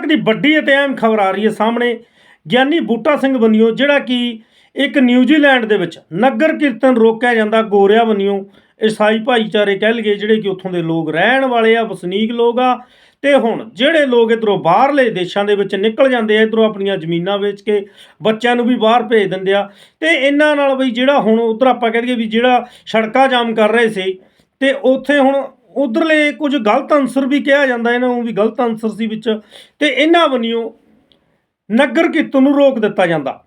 ਤੱਕ ਦੀ ਵੱਡੀ ਅਤੇ ਅਹਿਮ ਖਬਰ ਆ ਰਹੀ ਹੈ ਸਾਹਮਣੇ। ਗਿਆਨੀ ਬੂਟਾ ਸਿੰਘ ਬੰਨਿਓ ਜਿਹੜਾ ਕਿ ਇੱਕ ਨਿਊਜ਼ੀਲੈਂਡ ਦੇ ਵਿੱਚ ਨਗਰ ਕੀਰਤਨ ਰੋਕਿਆ ਜਾਂਦਾ, ਗੋਰਿਆ ਬੰਨਿਓ ਈਸਾਈ ਭਾਈਚਾਰੇ ਕਹਿ ਲਈਏ, ਜਿਹੜੇ ਕਿ ਉੱਥੋਂ ਦੇ ਲੋਕ ਰਹਿਣ ਵਾਲੇ ਆ, ਵਸਨੀਕ ਲੋਕ ਆ। ਤੇ ਹੁਣ ਜਿਹੜੇ ਲੋਕ ਇਧਰੋਂ ਬਾਹਰਲੇ ਦੇਸ਼ਾਂ ਦੇ ਵਿੱਚ ਨਿਕਲ ਜਾਂਦੇ ਆ, ਇਧਰੋਂ ਆਪਣੀਆਂ ਜ਼ਮੀਨਾਂ ਵੇਚ ਕੇ ਬੱਚਿਆਂ ਨੂੰ ਵੀ ਬਾਹਰ ਭੇਜ ਦਿੰਦੇ ਆ। ਤੇ ਇਹਨਾਂ ਨਾਲ ਬਈ ਜਿਹੜਾ ਹੁਣ ਉਧਰ ਆਪਾਂ ਕਹਿ ਦਈਏ ਵੀ ਜਿਹੜਾ ਸੜਕਾਂ ਜਾਮ ਕਰ ਰਹੇ ਸੀ, ਤੇ ਉੱਥੇ ਹੁਣ ਉਧਰਲੇ ਕੁਝ ਗਲਤ ਅਨਸਰ ਵੀ ਕਿਹਾ ਜਾਂਦਾ ਇਹਨਾਂ ਨੂੰ ਵੀ ਗਲਤ ਅਨਸਰ ਸੀ ਵਿੱਚ, ਤੇ ਇਹਨਾਂ ਬੰਨਿਓ ਨਗਰ ਕੀਰਤਨ ਨੂੰ ਰੋਕ ਦਿੱਤਾ ਜਾਂਦਾ।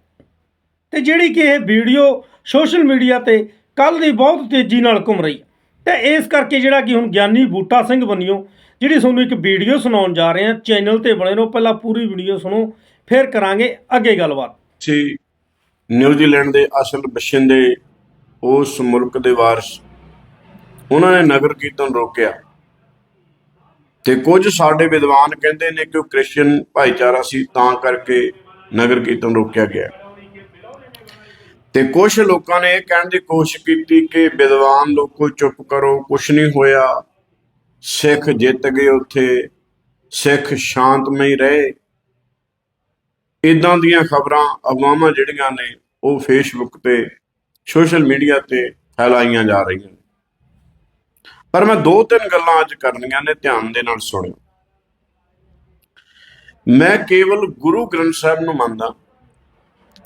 ਤੇ ਜਿਹੜੀ ਕਿ ਇਹ ਵੀਡੀਓ ਸੋਸ਼ਲ ਮੀਡੀਆ ਤੇ ਕੱਲ ਦੀ ਬਹੁਤ ਤੇਜ਼ੀ ਨਾਲ ਘੁੰਮ ਰਹੀ ਹੈ। ਤੇ ਇਸ ਕਰਕੇ ਜਿਹੜਾ ਕਿ ਹੁਣ ਗਿਆਨੀ ਬੂਟਾ ਸਿੰਘ ਬੰਨਿਓ ਜਿਹੜੀ ਤੁਹਾਨੂੰ ਇੱਕ ਵੀਡੀਓ ਸੁਣਾਉਣ ਜਾ ਰਹੇ ਹਾਂ ਚੈਨਲ ਤੇ ਬਣੇ ਰਹੋ, ਪਹਿਲਾਂ ਪੂਰੀ ਵੀਡੀਓ ਸੁਣੋ, ਫਿਰ ਕਰਾਂਗੇ ਅੱਗੇ ਗੱਲਬਾਤ। ਸੀ ਨਿਊਜ਼ੀਲੈਂਡ ਦੇ ਅਸਲ ਬਸ਼ਿੰਦੇ ਉਸ ਮੁਲਕ ਦੇ ਵਾਰਸ ਉਹਨਾਂ ਨੇ ਨਗਰ ਕੀਰਤਨ ਰੋਕਿਆ। ਤੇ ਕੁਝ ਸਾਡੇ ਵਿਦਵਾਨ ਕਹਿੰਦੇ ਨੇ ਕਿ ਉਹ ਕ੍ਰਿਸਚੀਅਨ ਭਾਈਚਾਰਾ ਸੀ, ਤਾਂ ਕਰਕੇ ਨਗਰ ਕੀਰਤਨ ਰੋਕਿਆ ਗਿਆ। ਤੇ ਕੁਝ ਲੋਕਾਂ ਨੇ ਇਹ ਕਹਿਣ ਦੀ ਕੋਸ਼ਿਸ਼ ਕੀਤੀ ਕਿ ਵਿਦਵਾਨ ਲੋਕੋ ਚੁੱਪ ਕਰੋ ਕੁਝ ਨਹੀਂ ਹੋਇਆ। ਸਿੱਖ ਜਿੱਤ ਗਏ ਉੱਥੇ, ਸਿੱਖ ਸ਼ਾਂਤਮਈ ਰਹੇ। ਇਦਾਂ ਦੀਆਂ ਖਬਰਾਂ ਅਫਵਾਹਾਂ ਜਿਹੜੀਆਂ ਨੇ, ਉਹ ਫੇਸਬੁੱਕ ਤੇ ਸੋਸ਼ਲ ਮੀਡੀਆ ਤੇ ਫੈਲਾਈਆਂ ਜਾ ਰਹੀਆਂ। ਪਰ ਮੈਂ ਦੋ ਤਿੰਨ ਗੱਲਾਂ ਅੱਜ ਕਰਨੀਆਂ ਨੇ ਧਿਆਨ ਦੇ ਨਾਲ ਸੁਣਿਓ। ਮੈਂ ਕੇਵਲ ਗੁਰੂ ਗ੍ਰੰਥ ਸਾਹਿਬ ਨੂੰ ਮੰਨਦਾ,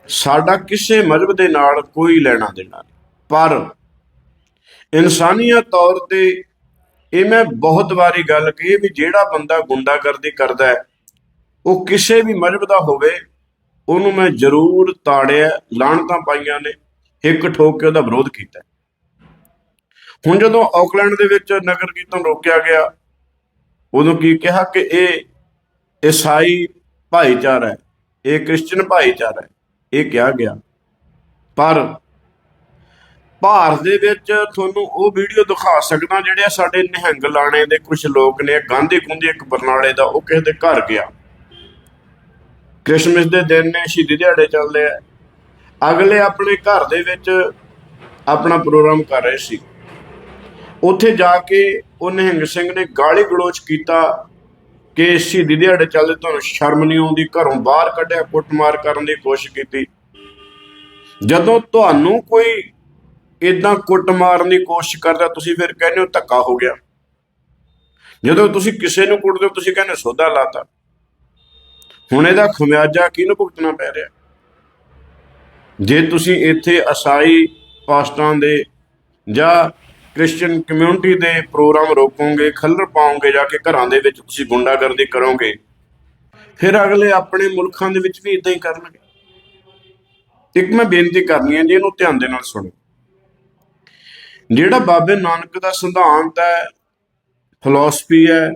ਸਾਡਾ ਕਿਸੇ ਮਜ਼ਹਬ ਦੇ ਨਾਲ ਕੋਈ ਲੈਣਾ ਦੇਣਾ ਨਹੀਂ। ਪਰ ਇਨਸਾਨੀਅਤ ਤੌਰ ਤੇ ਇਹ ਮੈਂ ਬਹੁਤ ਵਾਰੀ ਗੱਲ ਕਹੀ ਵੀ ਜਿਹੜਾ ਬੰਦਾ ਗੁੰਡਾਗਰਦੀ ਕਰਦਾ ਹੈ, ਉਹ ਕਿਸੇ ਵੀ ਮਜ਼ਹਬ ਦਾ ਹੋਵੇ, ਉਹਨੂੰ ਮੈਂ ਜ਼ਰੂਰ ਤਾੜਿਆ ਲਾਣਤਾਂ ਪਾਈਆਂ ਨੇ, ਇੱਕ ਠੋਕ ਕੇ ਉਹਦਾ ਵਿਰੋਧ ਕੀਤਾ ਹੁਣ ਜਦੋਂ ਆਕਲੈਂਡ ਦੇ ਵਿੱਚ ਨਗਰ ਕੀਰਤਨ ਰੋਕਿਆ ਗਿਆ, ਉਦੋਂ ਕੀ ਕਿਹਾ ਕਿ ਇਹ ਈਸਾਈ ਭਾਈਚਾਰਾ ਹੈ, ਇਹ ਕ੍ਰਿਸਚੀਅਨ ਭਾਈਚਾਰਾ ਹੈ, ਇਹ ਕਿਹਾ ਗਿਆ। ਪਰ ਭਾਰਤ ਦੇ ਵਿੱਚ ਤੁਹਾਨੂੰ ਉਹ ਵੀਡੀਓ ਦਿਖਾ ਸਕਦਾ ਜਿਹੜੇ ਸਾਡੇ ਨਿਹੰਗ ਲਾਣੇ ਦੇ ਕੁਝ ਲੋਕ ਨੇ, ਗਾਂਧੀ ਕੁੰਦੀ ਇੱਕ ਬਰਨਾਲੇ ਦਾ, ਉਹ ਕਿਸੇ ਦੇ ਘਰ ਗਿਆ। ਕ੍ਰਿਸਮਸ ਦੇ ਦਿਨ ਨੇ, ਸ਼ਹੀਦੀ ਦਿਹਾੜੇ ਚੱਲਦੇ ਆ। ਅਗਲੇ ਆਪਣੇ ਘਰ ਦੇ ਵਿੱਚ ਆਪਣਾ ਪ੍ਰੋਗਰਾਮ ਕਰ ਰਹੇ ਸੀ। ਉੱਥੇ ਜਾ ਕੇ ਉਹ ਨਿਹੰਗ ਸਿੰਘ ਨੇ ਗਾਲੀ ਗਲੋਚ ਕੀਤਾ ਕਿ ਸ਼ਹੀਦੀ ਦਿਹਾੜੇ ਚੱਲਦੇ ਤੁਹਾਨੂੰ ਸ਼ਰਮ ਨਹੀਂ ਆਉਂਦੀ, ਘਰੋਂ ਬਾਹਰ ਕੱਢਿਆ, ਕੁੱਟਮਾਰ ਕਰਨ ਦੀ ਕੋਸ਼ਿਸ਼ ਕੀਤੀ। ਜਦੋਂ ਤੁਹਾਨੂੰ ਕੋਈ ਇਦਾਂ ਕੁੱਟ ਮਾਰਨ ਦੀ ਕੋਸ਼ਿਸ਼ ਕਰਦਾ, ਤੁਸੀਂ ਫਿਰ ਕਹਿੰਦੇ ਹੋ ਧੱਕਾ ਹੋ ਗਿਆ। ਜਦੋਂ ਤੁਸੀਂ ਕਿਸੇ ਨੂੰ ਕੁੱਟਦੇ ਹੋ, ਤੁਸੀਂ ਕਹਿੰਦੇ ਸੋਧਾ ਲਾਤਾ। ਹੁਣ ਇਹਦਾ ਖਮਿਆਜਾ ਕਿਹਨੂੰ ਭੁਗਤਣਾ ਪੈ ਰਿਹਾ? ਜੇ ਤੁਸੀਂ ਇੱਥੇ ਅਸਾਈ ਪਾਸਟਰਾਂ ਦੇ ਜਾਂ ਕ੍ਰਿਸਚੀਅਨ ਕਮਿਊਨਿਟੀ ਦੇ ਪ੍ਰੋਗਰਾਮ ਰੋਕੋਗੇ, ਖੱਲਰ ਪਾਓਗੇ, ਜਾ ਕੇ ਘਰਾਂ ਦੇ ਵਿੱਚ ਤੁਸੀਂ ਗੁੰਡਾਗਰਦੀ ਕਰੋਗੇ, ਫਿਰ ਅਗਲੇ ਆਪਣੇ ਮੁਲਕਾਂ ਦੇ ਵਿੱਚ ਵੀ ਇਦਾਂ ਹੀ ਕਰਨਗੇ। ਇੱਕ ਮੈਂ ਬੇਨਤੀ ਕਰਨੀ ਹੈ, ਜੀ ਇਹਨੂੰ ਧਿਆਨ ਦੇ ਨਾਲ ਸੁਣੋ। ਜਿਹੜਾ ਬਾਬੇ ਨਾਨਕ ਦਾ ਸਿਧਾਂਤ ਹੈ ਫਿਲਾਸਫੀ ਹੈ,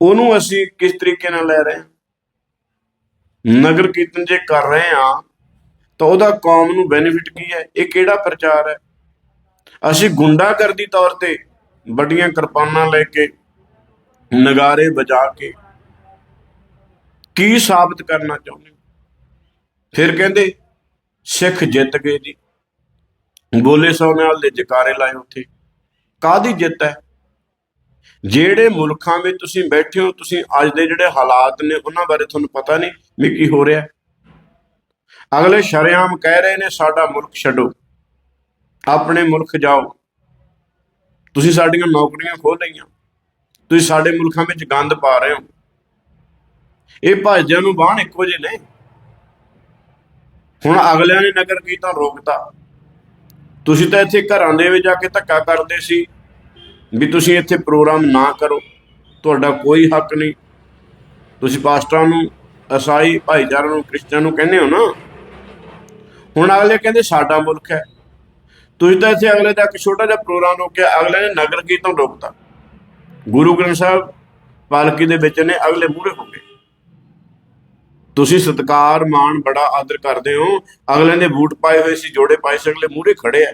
ਉਹਨੂੰ ਅਸੀਂ ਕਿਸ ਤਰੀਕੇ ਨਾਲ ਲੈ ਰਹੇ ਹਾਂ? ਨਗਰ ਕੀਰਤਨ ਜੇ ਕਰ ਰਹੇ ਹਾਂ, ਤਾਂ ਉਹਦਾ ਕੌਮ ਨੂੰ ਬੈਨੀਫਿਟ ਕੀ ਹੈ? ਇਹ ਕਿਹੜਾ ਪ੍ਰਚਾਰ ਹੈ? ਅਸੀਂ ਗੁੰਡਾਗਰਦੀ ਤੌਰ ਤੇ ਵੱਡੀਆਂ ਕਿਰਪਾਨਾਂ ਲੈ ਕੇ, ਨਗਾਰੇ ਵਜਾ ਕੇ ਕੀ ਸਾਬਤ ਕਰਨਾ ਚਾਹੁੰਦੇ ਹੋ? ਫਿਰ ਕਹਿੰਦੇ, ਸਿੱਖ ਜਿੱਤ ਗਏ ਜੀ। ਬੋਲੇ ਸੋ ਨਾਲ ਦੇ ਜਕਾਰੇ ਲਾਏ ਉੱਥੇ। ਕਾਦੀ ਜਿੱਤ ਹੈ? ਜਿਹੜੇ ਮੁਲਕਾਂ ਵਿੱਚ ਤੁਸੀਂ ਬੈਠੇ ਹੋ, ਤੁਸੀਂ ਅੱਜ ਦੇ ਜਿਹੜੇ ਹਾਲਾਤ ਨੇ, ਉਹਨਾਂ ਬਾਰੇ ਤੁਹਾਨੂੰ ਪਤਾ ਨਹੀਂ ਵੀ ਕੀ ਹੋ ਰਿਹਾ। ਅਗਲੇ ਸ਼ਰਿਆਮ ਕਹਿ ਰਹੇ ਨੇ, ਸਾਡਾ ਮੁਲਕ ਛੱਡੋ। ਆਪਣੇ ਮੁਲਕ ਜਾਓ। ਤੁਸੀਂ ਸਾਡੀਆਂ ਨੌਕਰੀਆਂ ਖੋਹ ਲਈਆਂ। ਤੁਸੀਂ ਸਾਡੇ ਮੁਲਕਾਂ ਵਿੱਚ ਗੰਦ ਪਾ ਰਹੇ ਹੋ। ਇਹ ਭਾਜਿਆਂ ਨੂੰ ਬਾਹਣ ਇੱਕੋ ਜਿਹੇ ਨੇ। ਹੁਣ ਅਗਲਿਆਂ ਨੇ ਨਗਰ ਕੀਰਤਨ ਰੋਕਤਾ। ਤੁਸੀਂ ਤਾਂ ਇੱਥੇ ਘਰਾਂ ਦੇ ਵਿੱਚ ਜਾ ਕੇ ਧੱਕਾ ਕਰਦੇ ਸੀ ਵੀ ਤੁਸੀਂ ਇੱਥੇ ਪ੍ਰੋਗਰਾਮ ਨਾ ਕਰੋ। ਤੁਹਾਡਾ ਕੋਈ ਹੱਕ ਨਹੀਂ। ਤੁਸੀਂ ਪਾਸਟਰਾਂ ਨੂੰ, ਅਸਾਈ ਭਾਈਚਾਰੇ ਨੂੰ, ਕ੍ਰਿਸਚੀਅਨ ਨੂੰ ਕਹਿੰਦੇ ਹੋ ਨਾ। ਹੁਣ ਅਗਲੇ ਕਹਿੰਦੇ ਸਾਡਾ ਮੁਲਕ ਹੈ। ਤੁਸੀਂ ਤਾਂ ਇੱਥੇ ਅਗਲੇ ਦਾ ਇੱਕ ਛੋਟਾ ਜਿਹਾ ਪ੍ਰੋਗਰਾਮ ਰੋਕਿਆ, ਅਗਲੇ ਨੇ ਨਗਰ ਕੀਰਤਨ ਰੋਕਤਾ। ਗੁਰੂ ਗ੍ਰੰਥ ਸਾਹਿਬ ਪਾਲਕੀ ਦੇ ਵਿੱਚ ਨੇ, ਅਗਲੇ ਮੂਹਰੇ ਹੋ ਗਏ। ਤੁਸੀਂ ਸਤਕਾਰ, ਮਾਣ, ਬੜਾ ਆਦਰ ਕਰਦੇ ਹੋ। ਅਗਲੇ ਨੇ ਬੂਟ ਪਾਏ ਹੋਏ ਸੀ, ਜੋੜੇ ਪਾਏ ਸੀ, ਅਗਲੇ ਮੂਹਰੇ ਖੜੇ ਆ।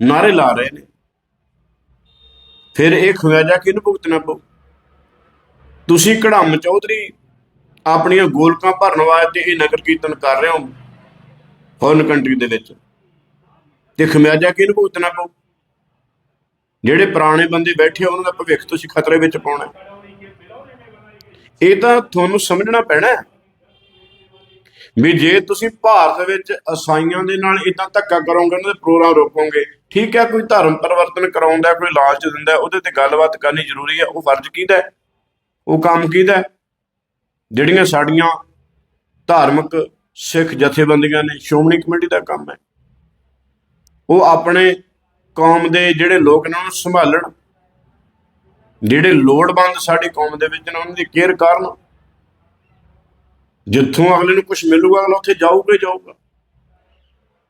ਨਾਰੇ ਲਾ ਰਹੇ ਨੇ। ਫਿਰ ਇਹ ਖਵਾਜਾ ਕਿਹਨੂੰ ਭੁਗਤਣਾ ਪਊ? ਤੁਸੀਂ ਕੜਮ ਚੌਧਰੀ ਆਪਣੀਆਂ ਗੋਲਕਾਂ ਭਰਨ ਵਾਸਤੇ ਇਹ ਨਗਰ ਕੀਰਤਨ ਕਰ ਰਹੇ ਹੋ, ਫੋਰਨ ਕੰਟਰੀ ਦੇ ਵਿੱਚ। ਤੇ ਖਮਿਆਜਾ ਕਿਹਨੂੰ ਭੁਗਤਣਾ ਪਊ? ਜਿਹੜੇ ਪੁਰਾਣੇ ਬੰਦੇ ਬੈਠੇ ਉਹਨਾਂ ਦਾ ਭਵਿੱਖ ਤੁਸੀਂ ਖਤਰੇ ਵਿੱਚ ਪਾਉਣਾ ਇਹ ਤਾਂ ਤੁਹਾਨੂੰ ਸਮਝਣਾ ਪੈਣਾ ਵੀ ਜੇ ਤੁਸੀਂ ਭਾਰਤ ਵਿੱਚ ਅਸਾਈਆਂ ਦੇ ਨਾਲ ਇਦਾਂ ਧੱਕਾ ਕਰੋਗੇ, ਉਹਨਾਂ ਦੇ ਪ੍ਰੋਗਰਾਮ ਰੋਕੋਗੇ, ਠੀਕ ਹੈ, ਕੋਈ ਧਰਮ ਪਰਿਵਰਤਨ ਕਰਾਉਂਦਾ ਕੋਈ ਲਾਲਚ ਦਿੰਦਾ ਉਹਦੇ ਤੇ ਗੱਲਬਾਤ ਕਰਨੀ ਜ਼ਰੂਰੀ ਹੈ, ਉਹ ਫਰਜ਼ ਕਿਹਦਾ ਉਹ ਕੰਮ ਕਿਹਦਾ ਜਿਹੜੀਆਂ ਸਾਡੀਆਂ ਧਾਰਮਿਕ ਸਿੱਖ ਜਥੇਬੰਦੀਆਂ ਨੇ, ਸ਼੍ਰੋਮਣੀ ਕਮੇਟੀ ਦਾ ਕੰਮ ਹੈ। ਉਹ ਆਪਣੇ ਕੌਮ ਦੇ ਜਿਹੜੇ ਲੋਕ ਨੇ ਉਹਨੂੰ ਸੰਭਾਲਣ। ਜਿਹੜੇ ਲੋੜਵੰਦ ਸਾਡੀ ਕੌਮ ਦੇ ਵਿੱਚ ਨੇ, ਉਹਨਾਂ ਦੀ ਕੇਅਰ ਕਰਨ। ਜਿੱਥੋਂ ਅਗਲੇ ਨੂੰ ਕੁਝ ਮਿਲੂਗਾ, ਅਗਲਾ ਉੱਥੇ ਜਾਊਗਾ ਜਾਊਗਾ।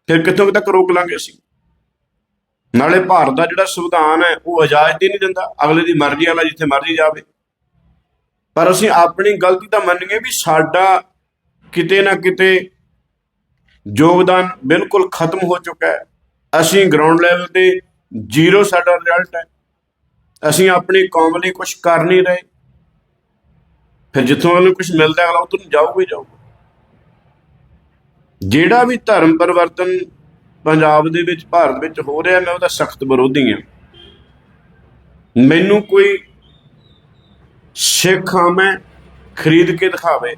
ਫਿਰ ਕਿੱਥੋਂ ਕੁ ਤੱਕ ਰੋਕ ਲਾਂਗੇ ਅਸੀਂ? ਨਾਲੇ ਭਾਰਤ ਦਾ ਜਿਹੜਾ ਸੰਵਿਧਾਨ ਹੈ, ਉਹ ਇਜਾਜ਼ਤ ਹੀ ਨਹੀਂ ਦਿੰਦਾ। ਅਗਲੇ ਦੀ ਮਰਜ਼ੀ ਵਾਲਾ ਜਿੱਥੇ ਮਰਜ਼ੀ ਜਾਵੇ। ਪਰ ਅਸੀਂ ਆਪਣੀ ਗਲਤੀ ਤਾਂ ਮੰਨੀਏ ਵੀ ਸਾਡਾ ਕਿਤੇ ਨਾ ਕਿਤੇ ਯੋਗਦਾਨ ਬਿਲਕੁਲ ਖਤਮ ਹੋ ਚੁੱਕਾ ਹੈ। ਅਸੀਂ ਗਰਾਊਂਡ ਲੈਵਲ ਤੇ ਜ਼ੀਰੋ ਸਾਡਾ ਰਿਜ਼ਲਟ ਹੈ। ਅਸੀਂ ਆਪਣੀ ਕੌਮ ਲਈ ਕੁਝ ਕਰ ਨਹੀਂ ਰਹੇ। ਫਿਰ ਜਿੱਥੋਂ ਉਹਨੂੰ ਕੁਝ ਮਿਲਦਾ ਅਗਲਾ ਉਧਰ ਨੂੰ ਜਾਊਗਾ ਹੀ ਜਾਊਗਾ। ਜਿਹੜਾ ਵੀ ਧਰਮ ਪਰਿਵਰਤਨ ਪੰਜਾਬ ਦੇ ਵਿੱਚ, ਭਾਰਤ ਵਿੱਚ ਹੋ ਰਿਹਾ, ਮੈਂ ਉਹਦਾ ਸਖਤ ਵਿਰੋਧੀ ਹਾਂ। ਮੈਨੂੰ ਕੋਈ ਸਿੱਖ ਹਾਂ ਮੈਂ ਖਰੀਦ ਕੇ ਦਿਖਾਵੇ,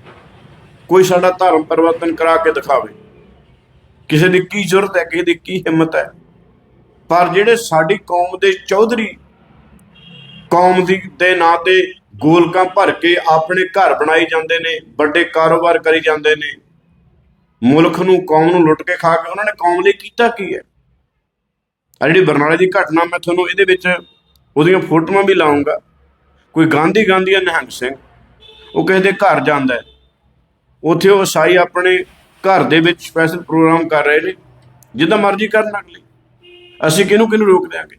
ਕੋਈ ਸਾਡਾ ਧਰਮ ਪਰਿਵਰਤਨ ਕਰਾ ਕੇ ਦਿਖਾਵੇ। ਕਿਸੇ ਦੀ ਕੀ ਜ਼ਰੂਰਤ ਹੈ, ਕਿਸੇ ਦੀ ਕੀ ਹਿੰਮਤ ਹੈ। ਪਰ ਜਿਹੜੇ ਸਾਡੀ ਕੌਮ ਦੇ ਚੌਧਰੀ ਕੌਮ ਦੀ ਦੇ ਨਾਂ ਤੇ ਗੋਲਕਾਂ ਭਰ ਕੇ ਆਪਣੇ ਘਰ ਬਣਾਈ ਜਾਂਦੇ ਨੇ, ਵੱਡੇ ਕਾਰੋਬਾਰ ਕਰੀ ਜਾਂਦੇ ਨੇ, ਮੁਲਕ ਨੂੰ, ਕੌਮ ਨੂੰ ਲੁੱਟ ਕੇ ਖਾ ਕੇ ਉਹਨਾਂ ਨੇ ਕੌਮ ਲਈ ਕੀਤਾ ਕੀ ਹੈ? ਆ ਜਿਹੜੀ ਬਰਨਾਲੇ ਦੀ ਘਟਨਾ, ਮੈਂ ਤੁਹਾਨੂੰ ਇਹਦੇ ਵਿੱਚ ਉਹਦੀਆਂ ਫੋਟੋਆਂ ਵੀ ਲਾਉਂਗਾ। ਕੋਈ ਗਾਂਧੀ ਗਾਂਧੀਆ ਨਿਹੰਗ ਸਿੰਘ, ਉਹ ਕਿਸੇ ਦੇ ਘਰ ਜਾਂਦਾ ਹੈ। ਉੱਥੇ ਉਹ ਈਸਾਈ ਆਪਣੇ ਘਰ ਦੇ ਵਿੱਚ ਸਪੈਸ਼ਲ ਪ੍ਰੋਗਰਾਮ ਕਰ ਰਹੇ ਨੇ, ਜਿੱਦਾਂ ਮਰਜ਼ੀ ਕਰਨ ਅਗਲੇ ਅਸੀਂ ਕਿਹਨੂੰ ਕਿਹਨੂੰ ਰੋਕ ਦਿਆਂਗੇ?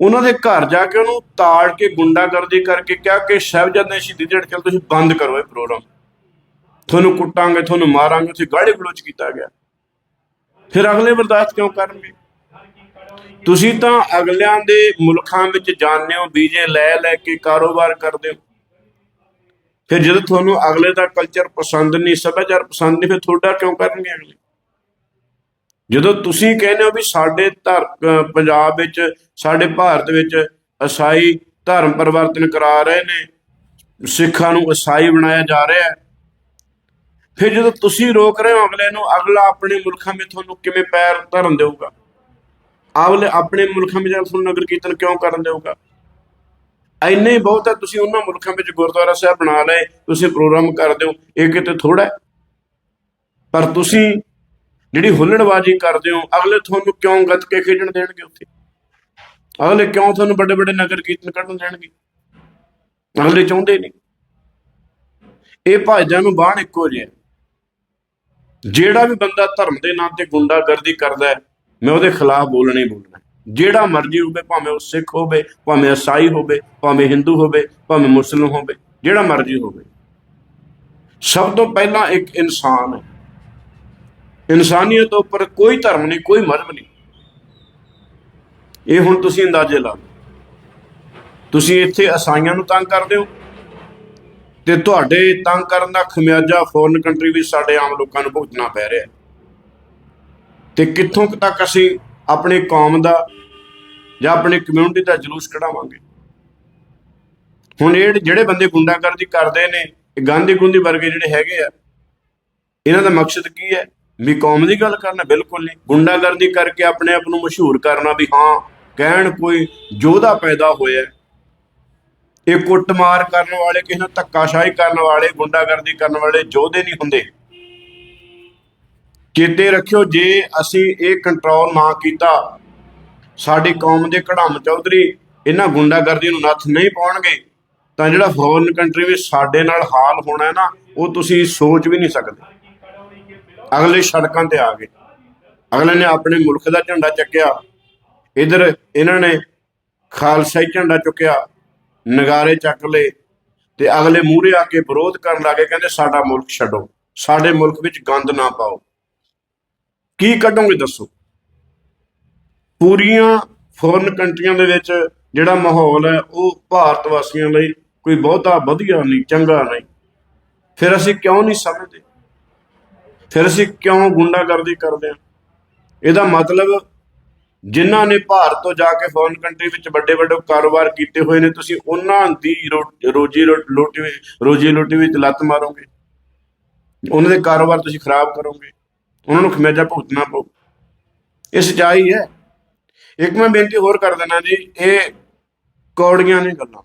ਉਹਨਾਂ ਦੇ ਘਰ ਜਾ ਕੇ ਉਹਨੂੰ ਤਾੜ ਕੇ ਗੁੰਡਾਗਰਦੀ ਕਰਕੇ ਕਿਹਾ ਕਿ ਸਾਹਿਬਜ਼ਾਦੇ ਸ਼ਹੀਦੀ ਦੇ ਚੱਲ ਤੁਸੀਂ ਬੰਦ ਕਰੋ ਇਹ ਪ੍ਰੋਗਰਾਮ ਤੁਹਾਨੂੰ ਕੁੱਟਾਂਗੇ, ਤੁਹਾਨੂੰ ਮਾਰਾਂਗੇ, ਉੱਥੇ ਗਾੜੀ ਗਲੋਚ ਕੀਤਾ ਗਿਆ। ਫਿਰ ਅਗਲੇ ਬਰਦਾਸ਼ਤ ਕਿਉਂ ਕਰਨਗੇ? ਤੁਸੀਂ ਤਾਂ ਅਗਲਿਆਂ ਦੇ ਮੁਲਕਾਂ ਵਿੱਚ ਜਾਂਦੇ ਹੋ, ਵੀਜ਼ੇ ਲੈ ਲੈ ਕੇ ਕਾਰੋਬਾਰ ਕਰਦੇ ਹੋ। ਫਿਰ ਜਦੋਂ ਤੁਹਾਨੂੰ ਅਗਲੇ ਦਾ ਕਲਚਰ ਪਸੰਦ ਨਹੀਂ, ਸੱਭਿਆਚਾਰ ਪਸੰਦ ਨਹੀਂ, ਫਿਰ ਤੁਹਾਡਾ ਕਿਉਂ ਕਰਨਗੇ ਅਗਲੇ? ਜਦੋਂ ਤੁਸੀਂ ਕਹਿੰਦੇ ਹੋ ਵੀ ਸਾਡੇ ਧਰ ਪੰਜਾਬ ਵਿੱਚ, ਸਾਡੇ ਭਾਰਤ ਵਿੱਚ ਈਸਾਈ ਧਰਮ ਪਰਿਵਰਤਨ ਕਰਾ ਰਹੇ ਨੇ, ਸਿੱਖਾਂ ਨੂੰ ਈਸਾਈ ਬਣਾਇਆ ਜਾ ਰਿਹਾ ਹੈ, ਫਿਰ ਜਦੋਂ ਤੁਸੀਂ ਰੋਕ ਰਹੇ ਹੋ ਅਗਲੇ ਨੂੰ, ਅਗਲਾ ਆਪਣੇ ਮੁਲਕਾਂ ਵਿੱਚ ਤੁਹਾਨੂੰ ਕਿਵੇਂ ਪੈਰ ਧਰਨ ਦੇਊਗਾ? ਅਗਲੇ ਆਪਣੇ ਮੁਲਕਾਂ ਵਿੱਚ ਤੁਹਾਨੂੰ ਨਗਰ ਕੀਰਤਨ ਕਿਉਂ ਕਰਨ ਦੇਊਗਾ? ਐਨੇ ਹੀ ਬਹੁਤ ਹੈ ਤੁਸੀਂ ਉਹਨਾਂ ਮੁਲਕਾਂ ਵਿੱਚ ਗੁਰਦੁਆਰਾ ਸਾਹਿਬ ਬਣਾ ਲਏ, ਤੁਸੀਂ ਪ੍ਰੋਗਰਾਮ ਕਰਦੇ ਹੋ ਇਹ ਕਿਤੇ ਥੋੜਾ ਪਰ ਤੁਸੀਂ ਜਿਹੜੀ ਹੁੱਲੜਬਾਜ਼ੀ ਕਰਦੇ ਹੋ, ਅਗਲੇ ਤੁਹਾਨੂੰ ਕਿਉਂ ਗੱਤਕੇ ਖੇਡਣ ਦੇਣਗੇ ਉੱਥੇ? ਅਗਲੇ ਕਿਉਂ ਤੁਹਾਨੂੰ ਵੱਡੇ ਵੱਡੇ ਨਗਰ ਕੀਰਤਨ ਕੱਢਣ ਦੇਣਗੇ? ਅਗਲੇ ਚਾਹੁੰਦੇ ਨਹੀਂ। ਇਹ ਭਾਜਾਂ ਨੂੰ ਬਾਣ ਇੱਕੋ ਜਿਹਾ ਜਿਹੜਾ ਵੀ ਬੰਦਾ ਧਰਮ ਦੇ ਨਾਂ ਤੇ ਗੁੰਡਾਗਰਦੀ ਕਰਦਾ ਹੈ, ਮੈਂ ਉਹਦੇ ਖਿਲਾਫ ਬੋਲਣਾ ਹੀ ਬੋਲਣਾ ਜਿਹੜਾ ਮਰਜ਼ੀ ਹੋਵੇ, ਭਾਵੇਂ ਉਹ ਸਿੱਖ ਹੋਵੇ, ਭਾਵੇਂ ਈਸਾਈ ਹੋਵੇ, ਭਾਵੇਂ ਹਿੰਦੂ ਹੋਵੇ, ਭਾਵੇਂ ਮੁਸਲਮਾਨ ਹੋਵੇ, ਜਿਹੜਾ ਮਰਜ਼ੀ ਹੋਵੇ। ਸਭ ਤੋਂ ਪਹਿਲਾਂ ਇੱਕ ਇਨਸਾਨ ਹੈ। ਇਨਸਾਨੀਅਤ ਉੱਪਰ ਕੋਈ ਧਰਮ ਨਹੀਂ, ਕੋਈ ਮਜ਼ਹਬ ਨਹੀਂ। ਇਹ ਹੁਣ ਤੁਸੀਂ ਅੰਦਾਜ਼ੇ ਲਾ ਲਓ। ਤੁਸੀਂ ਇੱਥੇ ਈਸਾਈਆਂ ਨੂੰ ਤੰਗ ਕਰਦੇ ਹੋ? ਤੇ ਤੁਹਾਡੇ ਤੰਗ ਕਰਨ ਦਾ ਖਮਿਆਜਾ ਫੋਰਨ ਕੰਟਰੀ ਵਿੱਚ ਸਾਡੇ ਆਮ ਲੋਕਾਂ ਨੂੰ ਭੁਗਤਣਾ ਪੈ ਰਿਹਾ ਤੇ ਕਿੱਥੋਂ ਤੱਕ ਅਸੀਂ ਆਪਣੇ ਕੌਮ ਦਾ ਜਾਂ ਆਪਣੀ ਕਮਿਊਨਿਟੀ ਦਾ ਜਲੂਸ ਕਢਾਵਾਂਗੇ। ਹੁਣ ਇਹ ਜਿਹੜੇ ਬੰਦੇ ਗੁੰਡਾਗਰਦੀ ਕਰਦੇ ਨੇ, ਇਹ ਗਾਂਧੀ ਗੁੰਦੀ ਵਰਗੇ ਜਿਹੜੇ ਹੈਗੇ ਆ, ਇਹਨਾਂ ਦਾ ਮਕਸਦ ਕੀ ਹੈ? ਵੀ ਕੌਮ ਦੀ ਗੱਲ ਕਰਨਾ, ਬਿਲਕੁਲ ਨਹੀਂ। ਗੁੰਡਾਗਰਦੀ ਕਰਕੇ ਆਪਣੇ ਆਪ ਨੂੰ ਮਸ਼ਹੂਰ ਕਰਨਾ ਵੀ ਹਾਂ, ਕਹਿਣ ਕੋਈ ਯੋਧਾ ਪੈਦਾ ਹੋਇਆ ਇਹ ਕੁੱਟਮਾਰ ਕਰਨ ਵਾਲੇ, ਕਿਸੇ ਨੂੰ ਧੱਕਾਸ਼ਾਹੀ ਕਰਨ ਵਾਲੇ, ਗੁੰਡਾਗਰਦੀ ਕਰਨ ਵਾਲੇ ਯੋਧੇ ਨਹੀਂ ਹੁੰਦੇ। ਚੇਤੇ ਰੱਖਿਓ, ਜੇ ਅਸੀਂ ਇਹ ਕੰਟਰੋਲ ਨਾ ਕੀਤਾ ਸਾਡੀ ਕੌਮ ਦੇ ਕੜਾਮ ਚੌਧਰੀ ਇਹਨਾਂ ਗੁੰਡਾਗਰਦੀ ਨੂੰ ਨੱਥ ਨਹੀਂ ਪਾਉਣਗੇ, ਤਾਂ ਜਿਹੜਾ ਫੋਰਨ ਕੰਟਰੀ ਵਿੱਚ ਸਾਡੇ ਨਾਲ ਹਾਲ ਹੋਣਾ ਹੈ ਨਾ, ਉਹ ਤੁਸੀਂ ਸੋਚ ਵੀ ਨਹੀਂ ਸਕਦੇ। ਅਗਲੇ ਸੜਕਾਂ ਤੇ ਆ ਗਏ। ਅਗਲੇ ਨੇ ਆਪਣੇ ਮੁਲਕ ਦਾ ਝੰਡਾ ਚੱਕਿਆ। ਇਧਰ ਇਹਨਾਂ ਨੇ ਖਾਲਸਾਈ ਝੰਡਾ ਚੁੱਕਿਆ, ਨਗਾਰੇ ਚੱਕ ਲਏ ਤੇ ਅਗਲੇ ਮੂਹਰੇ ਆ ਕੇ ਵਿਰੋਧ ਕਰਨ ਲੱਗੇ, ਕਹਿੰਦੇ ਸਾਡਾ ਮੁਲਕ ਛੱਡੋ, ਸਾਡੇ ਮੁਲਕ ਵਿੱਚ ਗੰਦ ਨਾ ਪਾਓ। ਕੀ ਕੱਢੋਗੇ ਦੱਸੋ? ਪੂਰੀਆਂ ਫੋਰਨ ਕੰਟਰੀਆਂ ਦੇ ਵਿੱਚ ਜਿਹੜਾ ਮਾਹੌਲ ਹੈ, ਉਹ ਭਾਰਤ ਵਾਸੀਆਂ ਲਈ ਕੋਈ ਬਹੁਤਾ ਵਧੀਆ ਨਹੀਂ, ਚੰਗਾ ਨਹੀਂ। ਫਿਰ ਅਸੀਂ ਕਿਉਂ ਨਹੀਂ ਸਮਝਦੇ? ਫਿਰ ਅਸੀਂ ਕਿਉਂ ਗੁੰਡਾਗਰਦੀ ਕਰਦੇ ਹਾਂ? ਇਹਦਾ ਮਤਲਬ ਜਿਨ੍ਹਾਂ ਨੇ ਭਾਰਤ ਤੋਂ ਜਾ ਕੇ ਫੋਰਨ ਕੰਟਰੀ ਵਿੱਚ ਵੱਡੇ ਵੱਡੇ ਕਾਰੋਬਾਰ ਕੀਤੇ ਹੋਏ ਨੇ, ਤੁਸੀਂ ਉਹਨਾਂ ਦੀ ਰੋ- ਰੋਜੀ ਰੋਟੀ ਰੋਜੀ ਰੋਟੀ ਵਿੱਚ ਲੱਤ ਮਾਰੋਗੇ। ਉਹਨਾਂ ਦੇ ਕਾਰੋਬਾਰ ਤੁਸੀਂ ਖਰਾਬ ਕਰੋਗੇ। ਉਹਨਾਂ ਨੂੰ ਖਮਿਆਜਾ ਭੁਗਤਣਾ ਪਊ। ਇਹ ਸੱਚਾਈ ਹੈ। ਇੱਕ ਮੈਂ ਬੇਨਤੀ ਹੋਰ ਕਰ ਦੇਣਾ ਜੀ, ਇਹ ਕੌੜੀਆਂ ਨੇ ਗੱਲਾਂ।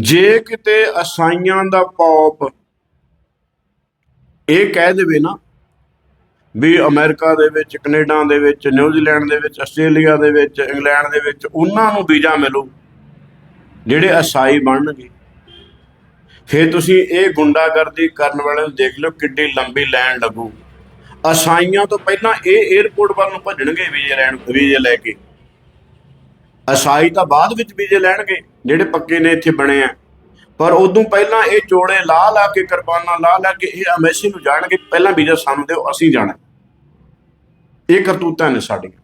ਜੇ ਕਿਤੇ ਅਸਾਈਆਂ ਦਾ ਪੌਪ ਇਹ ਕਹਿ ਦੇਵੇ ਨਾ ਵੀ ਅਮਰੀਕਾ ਦੇ ਵਿੱਚ, ਕੈਨੇਡਾ ਦੇ ਵਿੱਚ, ਨਿਊਜ਼ੀਲੈਂਡ ਦੇ ਵਿੱਚ, ਆਸਟ੍ਰੇਲੀਆ ਦੇ ਵਿੱਚ, ਇੰਗਲੈਂਡ ਦੇ ਵਿੱਚ ਉਹਨਾਂ ਨੂੰ ਵੀਜ਼ਾ ਮਿਲੂ, ਜਿਹੜੇ ਅਸਾਈ ਬਣਨਗੇ। ਫਿਰ ਤੁਸੀਂ ਇਹ ਗੁੰਡਾਗਰਦੀ ਕਰਨ ਵਾਲੇ ਨੂੰ ਦੇਖ ਲਓ ਕਿੱਡੀ ਲੰਬੀ ਲਾਈਨ ਲੱਗੂ। ਅਸਾਈਆਂ ਤੋਂ ਪਹਿਲਾਂ ਇਹ 에어ਪੋਰਟ ਵੱਲ ਨੂੰ ਭੱਜਣਗੇ ਵੀਜ਼ੇ ਲੈਣ, ਵੀਜ਼ੇ ਲੈ ਕੇ। ਅਸਾਈ ਤਾਂ ਬਾਅਦ ਵਿੱਚ ਵੀਜ਼ੇ ਲੈਣਗੇ, ਜਿਹੜੇ ਪੱਕੇ ਨੇ ਇੱਥੇ ਬਣੇ ਆ। ਪਰ ਉਦੋਂ ਪਹਿਲਾਂ ਇਹ ਚੋੜੇ ਲਾ ਲਾ ਕੇ, ਕਿਰਪਾਨਾਂ ਲਾ ਲਾ ਕੇ ਇਹ ਐਮਐਸਸੀ ਨੂੰ ਜਾਣਗੇ, ਪਹਿਲਾਂ ਵੀਜ਼ਾ ਸਾਨੂੰ ਦਿਓ, ਅਸੀਂ ਜਾਣਾ। ਇਹ ਕਰਤੂਤਾਂ ਨੇ ਸਾਡੀਆਂ।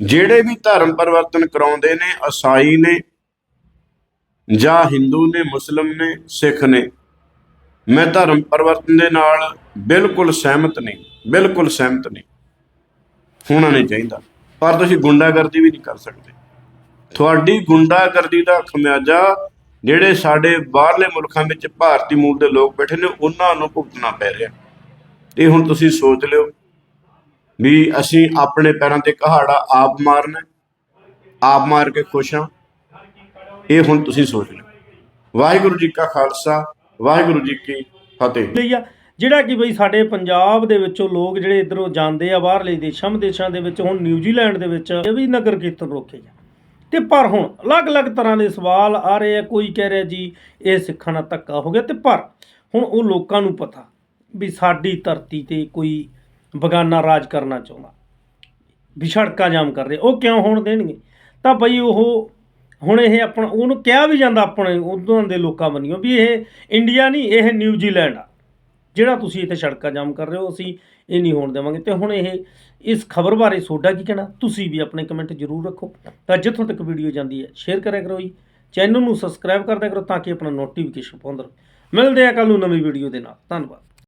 ਜਿਹੜੇ ਵੀ ਧਰਮ ਪਰਿਵਰਤਨ ਕਰਾਉਂਦੇ ਨੇ, ਅਸਾਈ ਨੇ ਜਾਂ ਹਿੰਦੂ ਨੇ, ਮੁਸਲਮ ਨੇ, ਸਿੱਖ ਨੇ ਮੈਂ ਧਰਮ ਪਰਿਵਰਤਨ ਦੇ ਨਾਲ ਬਿਲਕੁਲ ਸਹਿਮਤ ਨਹੀਂ, ਬਿਲਕੁਲ ਸਹਿਮਤ ਨਹੀਂ। ਹੋਣਾ ਨਹੀਂ ਚਾਹੀਦਾ। ਪਰ ਤੁਸੀਂ ਗੁੰਡਾਗਰਦੀ ਵੀ ਨਹੀਂ ਕਰ ਸਕਦੇ। ਤੁਹਾਡੀ ਗੁੰਡਾਗਰਦੀ ਦਾ ਖਮਿਆਜਾ ਜਿਹੜੇ ਸਾਡੇ ਬਾਹਰਲੇ ਮੁਲਕਾਂ ਵਿੱਚ ਭਾਰਤੀ ਮੂਲ ਦੇ ਲੋਕ ਬੈਠੇ ਨੇ, ਉਹਨਾਂ ਨੂੰ ਭੁਗਤਣਾ ਪੈ ਰਿਹਾ। ਇਹ ਹੁਣ ਤੁਸੀਂ ਸੋਚ ਲਿਓ ਵੀ ਅਸੀਂ ਆਪਣੇ ਪੈਰਾਂ ਤੇ ਕਹਾੜਾ ਆਪ ਮਾਰਨਾ, ਆਪ ਮਾਰ ਕੇ ਖੁਸ਼ ਹਾਂ। ਇਹ ਹੁਣ ਤੁਸੀਂ ਸੋਚ ਲਿਓ। ਵਾਹਿਗੁਰੂ ਜੀ ਕਾ ਖਾਲਸਾ ਵਾਹਿਗੁਰੂ ਜੀ ਕੀ ਫਤਿਹ। ਲਈ ਆ। ਜਿਹੜਾ ਕਿ ਬਈ ਸਾਡੇ ਪੰਜਾਬ ਦੇ ਵਿੱਚੋਂ ਲੋਕ ਜਿਹੜੇ ਇਧਰੋਂ ਜਾਂਦੇ ਆ ਬਾਹਰਲੇ ਦੇਸ਼ਾਂ ਵਿਦੇਸ਼ਾਂ ਦੇ ਵਿੱਚ, ਹੁਣ ਨਿਊਜ਼ੀਲੈਂਡ ਦੇ ਵਿੱਚ ਇਹ ਵੀ ਨਗਰ ਕੀਰਤਨ ਰੋਕੇ ਆ ਤੇ ਪਰ ਹੁਣ ਅਲੱਗ-ਅਲੱਗ ਤਰ੍ਹਾਂ ਦੇ ਸਵਾਲ ਆ ਰਹੇ ਆ, ਕੋਈ ਕਹਿ ਰਿਹਾ ਜੀ ਇਹ ਸਿੱਖਾਂ ਨਾਲ ਧੱਕਾ ਹੋ ਗਿਆ ਤੇ ਪਰ ਹੁਣ ਉਹ ਲੋਕਾਂ ਨੂੰ ਪਤਾ ਵੀ ਸਾਡੀ ਧਰਤੀ ਤੇ ਕੋਈ ਬਗਾਨਾ ਰਾਜ ਕਰਨਾ ਚਾਹੁੰਦਾ। ਵੀ ਸੜਕਾਂ ਜਾਮ ਕਰ ਰਹੇ, ਉਹ ਕਿਉਂ ਹੋਣ ਦੇਣਗੇ? ਤਾਂ ਬਈ ਉਹ ਹੁਣ ਇਹ ਆਪਣਾ, ਉਹਨੂੰ ਕਿਹਾ ਵੀ ਜਾਂਦਾ ਆਪਣੇ ਉਦੋਂ ਦੇ ਲੋਕਾਂ ਵੱਲੋਂ ਵੀ ਇਹ ਇੰਡੀਆ ਨਹੀਂ, ਇਹ ਨਿਊਜ਼ੀਲੈਂਡ ਆ। ਜਿਹੜਾ ਤੁਸੀਂ ਇੱਥੇ ਸੜਕਾਂ ਜਾਮ ਕਰ ਰਹੇ ਹੋ, ਅਸੀਂ ਇਹ ਨਹੀਂ ਹੋਣ ਦੇਵਾਂਗੇ। ਤੇ ਹੁਣ ਇਹ ਇਸ ਖਬਰ ਬਾਰੇ ਤੁਹਾਡਾ ਕੀ ਕਹਿਣਾ? ਤੁਸੀਂ ਵੀ ਆਪਣੇ ਕਮੈਂਟ ਜ਼ਰੂਰ ਰੱਖੋ। ਤਾਂ ਜਿੱਥੋਂ ਤੱਕ ਵੀਡੀਓ ਜਾਂਦੀ ਹੈ ਸ਼ੇਅਰ ਕਰਿਆ ਕਰੋ ਜੀ। ਚੈਨਲ ਨੂੰ ਸਬਸਕ੍ਰਾਈਬ ਕਰਦਿਆ ਕਰੋ ਤਾਂ ਕਿ ਆਪਣਾ ਨੋਟੀਫਿਕੇਸ਼ਨ ਪਾਉਂਦਾ ਰਹੇ। ਮਿਲਦੇ ਆ ਕੱਲ ਨੂੰ ਨਵੀਂ ਵੀਡੀਓ ਦੇ ਨਾਲ। ਧੰਨਵਾਦ।